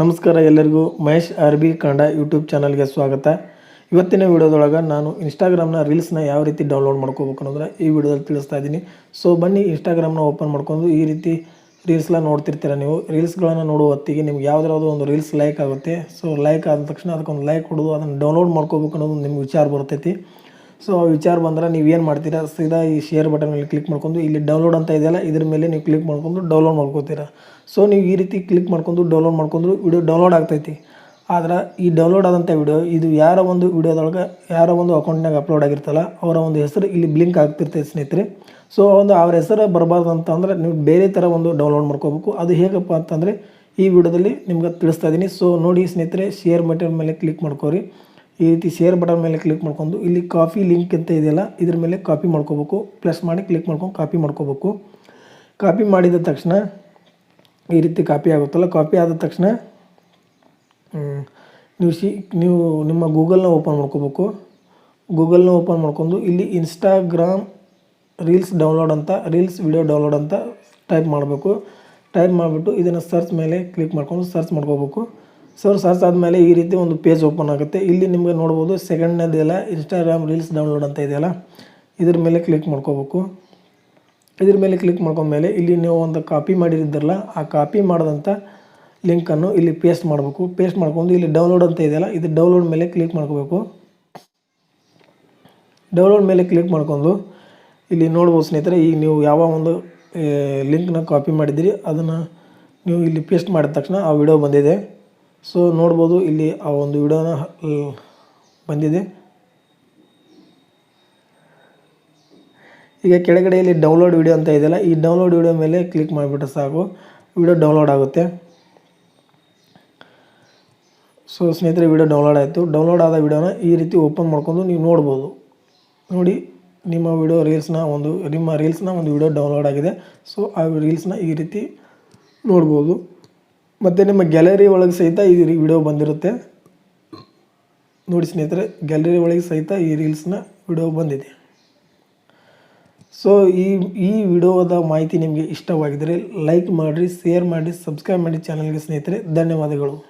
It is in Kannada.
ನಮಸ್ಕಾರ ಎಲ್ಲರಿಗೂ. Mahesh R B Kannada YouTube ಚಾನಲ್ಗೆ ಸ್ವಾಗತ. ಇವತ್ತಿನ ವಿಡಿಯೋದೊಳಗೆ ನಾನು ಇನ್ಸ್ಟಾಗ್ರಾಮ್ನ ರೀಲ್ಸ್ನ ಯಾವ ರೀತಿ ಡೌನ್ಲೋಡ್ ಮಾಡ್ಕೋಬೇಕು ಅನ್ನೋದನ್ನ ಈ ವಿಡಿಯೋದಲ್ಲಿ ತಿಳಿಸ್ತಾ ಇದ್ದೀನಿ. ಸೊ ಬನ್ನಿ ಇನ್ಸ್ಟಾಗ್ರಾಮ್ನ ಓಪನ್ ಮಾಡ್ಕೊಂಡು ಈ ರೀತಿ ರೀಲ್ಸ್ನ ನೋಡ್ತಿರ್ತೀರ ನೀವು. ರೀಲ್ಸ್ಗಳನ್ನು ನೋಡುವ ಹೊತ್ತಿಗೆ ನಿಮ್ಗೆ ಯಾವುದಾದ್ರು ಒಂದು ರೀಲ್ಸ್ ಲೈಕ್ ಆಗುತ್ತೆ. ಸೊ ಲೈಕ್ ಆದ ತಕ್ಷಣ ಅದಕ್ಕೊಂದು ಲೈಕ್ ಕೊಡೋದು, ಅದನ್ನು ಡೌನ್ಲೋಡ್ ಮಾಡ್ಕೋಬೇಕು ಅನ್ನೋದು ನಿಮ್ಗೆ ವಿಚಾರ ಬರ್ತೈತಿ. ಸೊ ಆ ವಿಚಾರ ಬಂದ್ರೆ ನೀವು ಏನು ಮಾಡ್ತೀರಾ? ಸೀದಾ ಈ ಶೇರ್ ಬಟನ್ ಮೇಲೆ ಕ್ಲಿಕ್ ಮಾಡ್ಕೊಂಡು, ಇಲ್ಲಿ ಡೌನ್ಲೋಡ್ ಅಂತ ಇದೆಯಲ್ಲ, ಇದ್ರ ಮೇಲೆ ನೀವು ಕ್ಲಿಕ್ ಮಾಡ್ಕೊಂಡು ಡೌನ್ಲೋಡ್ ಮಾಡ್ಕೋತೀರಾ? ಸೊ ನೀವು ಈ ರೀತಿ ಕ್ಲಿಕ್ ಮಾಡ್ಕೊಂಡು ಡೌನ್ಲೋಡ್ ಮಾಡ್ಕೊಂಡ್ರು ವಿಡಿಯೋ ಡೌನ್ಲೋಡ್ ಆಗ್ತೈತಿ. ಆದ್ರೆ ಈ ಡೌನ್ಲೋಡ್ ಆದಂಥ ವಿಡಿಯೋ ಇದು ಯಾರ ಒಂದು ವಿಡಿಯೋದೊಳಗೆ ಯಾರ ಒಂದು ಅಕೌಂಟ್ನಾಗ ಅಪ್ಲೋಡ್ ಆಗಿರ್ತಲ್ಲ, ಅವರ ಒಂದು ಹೆಸರು ಇಲ್ಲಿ ಬ್ಲಿಂಕ್ ಆಗ್ತಿರ್ತೈತೆ ಸ್ನೇಹಿತರೆ. ಸೊ ಒಂದು ಅವ್ರ ಹೆಸರು ಬರಬಾರ್ದು ಅಂತಂದ್ರೆ ನೀವು ಬೇರೆ ಥರ ಒಂದು ಡೌನ್ಲೋಡ್ ಮಾಡ್ಕೋಬೇಕು. ಅದು ಹೇಗಪ್ಪ ಅಂತಂದರೆ ಈ ವಿಡಿಯೋದಲ್ಲಿ ನಿಮ್ಗೆ ತಿಳಿಸ್ತಾ ಇದ್ದೀನಿ ಸೊ ನೋಡಿ ಸ್ನೇಹಿತರೆ ಶೇರ್ ಬಟನ್ ಮೇಲೆ ಕ್ಲಿಕ್ ಮಾಡ್ಕೋರಿ. ಈ ರೀತಿ ಶೇರ್ ಬಟನ್ ಮೇಲೆ ಕ್ಲಿಕ್ ಮಾಡ್ಕೊಂಡು, ಇಲ್ಲಿ ಕಾಪಿ ಲಿಂಕ್ ಅಂತ ಇದೆಯಲ್ಲ, ಇದ್ರ ಮೇಲೆ ಕಾಪಿ ಮಾಡ್ಕೋಬೇಕು. ಪ್ಲಸ್ ಮಾಡಿ ಕ್ಲಿಕ್ ಮಾಡ್ಕೊಂಡು ಕಾಪಿ ಮಾಡ್ಕೋಬೇಕು. ಕಾಪಿ ಮಾಡಿದ ತಕ್ಷಣ, ಈ ರೀತಿ ಕಾಪಿ ಆಗುತ್ತಲ್ಲ ಕಾಪಿ ಆದ ತಕ್ಷಣ ನೀವು ಶಿ ನೀವು ನಿಮ್ಮ ಗೂಗಲ್ನ ಓಪನ್ ಮಾಡ್ಕೋಬೇಕು. ಗೂಗಲ್ನ ಓಪನ್ ಮಾಡ್ಕೊಂಡು, ಇಲ್ಲಿ ಇನ್ಸ್ಟಾಗ್ರಾಮ್ ರೀಲ್ಸ್ ಡೌನ್ಲೋಡ್ ಅಂತ ರೀಲ್ಸ್ ವಿಡಿಯೋ ಡೌನ್ಲೋಡ್ ಅಂತ ಟೈಪ್ ಮಾಡಬೇಕು. ಟೈಪ್ ಮಾಡಿಬಿಟ್ಟು, ಇದನ್ನು ಸರ್ಚ್ ಮೇಲೆ ಕ್ಲಿಕ್ ಮಾಡ್ಕೊಂಡು ಸರ್ಚ್ ಮಾಡ್ಕೋಬೇಕು. ಸೊ ಸರ್ಚ್ ಆದಮೇಲೆ ಈ ರೀತಿ ಒಂದು ಪೇಜ್ ಓಪನ್ ಆಗುತ್ತೆ. ಇಲ್ಲಿ ನಿಮಗೆ ನೋಡ್ಬೋದು ಸೆಕೆಂಡ್ನೇದೆಲ್ಲ ಇನ್ಸ್ಟಾಗ್ರಾಮ್ ರೀಲ್ಸ್ ಡೌನ್ಲೋಡ್ ಅಂತ ಇದೆಯಲ್ಲ ಇದ್ರ ಮೇಲೆ ಕ್ಲಿಕ್ ಮಾಡ್ಕೋಬೇಕು. ಇದ್ರ ಮೇಲೆ ಕ್ಲಿಕ್ ಮಾಡ್ಕೊಂಡ್ಮೇಲೆ ಇಲ್ಲಿ ನೀವು ಒಂದು ಕಾಪಿ ಮಾಡಿರಿದ್ದಿರಲ್ಲ ಆ ಕಾಪಿ ಮಾಡಿದಂಥ ಲಿಂಕನ್ನು ಇಲ್ಲಿ ಪೇಸ್ಟ್ ಮಾಡಬೇಕು. ಪೇಸ್ಟ್ ಮಾಡ್ಕೊಂಡು ಇಲ್ಲಿ ಡೌನ್ಲೋಡ್ ಅಂತ ಇದೆಯಲ್ಲ ಇದು ಡೌನ್ಲೋಡ್ ಮೇಲೆ ಕ್ಲಿಕ್ ಮಾಡ್ಕೋಬೇಕು. ಡೌನ್ಲೋಡ್ ಮೇಲೆ ಕ್ಲಿಕ್ ಮಾಡ್ಕೊಂಡು ಇಲ್ಲಿ ನೋಡ್ಬೋದು ಸ್ನೇಹಿತರೆ ಈಗ ನೀವು ಯಾವ ಒಂದು ಲಿಂಕ್ನ ಕಾಪಿ ಮಾಡಿದ್ದೀರಿ, ಅದನ್ನು ನೀವು ಇಲ್ಲಿ ಪೇಸ್ಟ್ ಮಾಡಿದ ತಕ್ಷಣ ಆ ವಿಡಿಯೋ ಬಂದಿದೆ. ಸೊ ನೋಡ್ಬೋದು, ಇಲ್ಲಿ ಆ ಒಂದು ವಿಡಿಯೋನ ಬಂದಿದೆ. ಈಗ ಕೆಳಗಡೆ ಇಲ್ಲಿ ಡೌನ್ಲೋಡ್ ವಿಡಿಯೋ ಅಂತ ಇದೆಯಲ್ಲ, ಈ ಡೌನ್ಲೋಡ್ ವಿಡಿಯೋ ಮೇಲೆ ಕ್ಲಿಕ್ ಮಾಡಿಬಿಟ್ರೆ ಸಾಕು. ವಿಡಿಯೋ ಡೌನ್ಲೋಡ್ ಆಗುತ್ತೆ. ಸೊ ಸ್ನೇಹಿತರೆ ವಿಡಿಯೋ ಡೌನ್ಲೋಡ್ ಆಯಿತು. ಡೌನ್ಲೋಡ್ ಆದ ವಿಡಿಯೋನ ಈ ರೀತಿ ಓಪನ್ ಮಾಡ್ಕೊಂಡು ನೀವು ನೋಡ್ಬೋದು. ನೋಡಿ, ನಿಮ್ಮ ವಿಡಿಯೋ ರೀಲ್ಸ್ನ ಒಂದು, ನಿಮ್ಮ ರೀಲ್ಸ್ನ ಒಂದು ವಿಡಿಯೋ ಡೌನ್ಲೋಡ್ ಆಗಿದೆ. ಸೊ ಆ ರೀಲ್ಸ್ನ ಈ ರೀತಿ ನೋಡ್ಬೋದು. ಮತ್ತು ನಿಮ್ಮ ಗ್ಯಾಲರಿ ಒಳಗೆ ಸಹಿತ ಈ ವಿಡಿಯೋ ಬಂದಿರುತ್ತೆ. ನೋಡಿ ಸ್ನೇಹಿತರೆ ಗ್ಯಾಲರಿ ಒಳಗೆ ಸಹಿತ ಈ ರೀಲ್ಸ್ನ ವಿಡಿಯೋ ಬಂದಿದೆ. ಸೊ ಈ ಈ ವಿಡಿಯೋದ ಮಾಹಿತಿ ನಿಮಗೆ ಇಷ್ಟವಾಗಿದ್ದರೆ ಲೈಕ್ ಮಾಡಿರಿ ಶೇರ್ ಮಾಡಿ ಸಬ್ಸ್ಕ್ರೈಬ್ ಮಾಡಿ ಚಾನಲ್ಗೆ ಸ್ನೇಹಿತರೆ. ಧನ್ಯವಾದಗಳು.